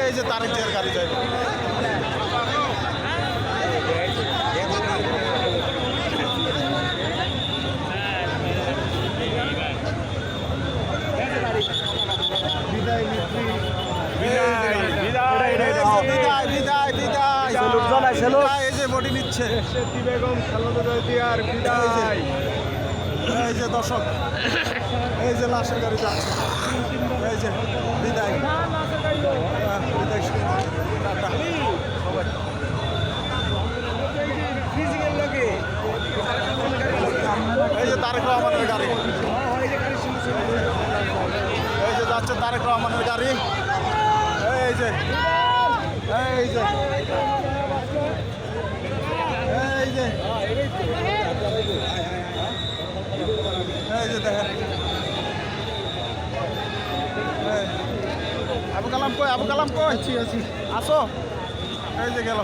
এই যে তারেক জিয়ার গাড়ি যায় এই যে বডি নিচ্ছে। বেগম আর বিদায়। এই যে দর্শক। এই যে লাশের গাড়ি এই তারেক রহমানের গাড়ি। এই যে যাচ্ছে তারেক রহমানের গাড়ি। এই যে এই যে এই যে এই যে দেখেন। আবু কালাম কই আবু কালাম কই? আছি আছি। আসো। এই যে গেল।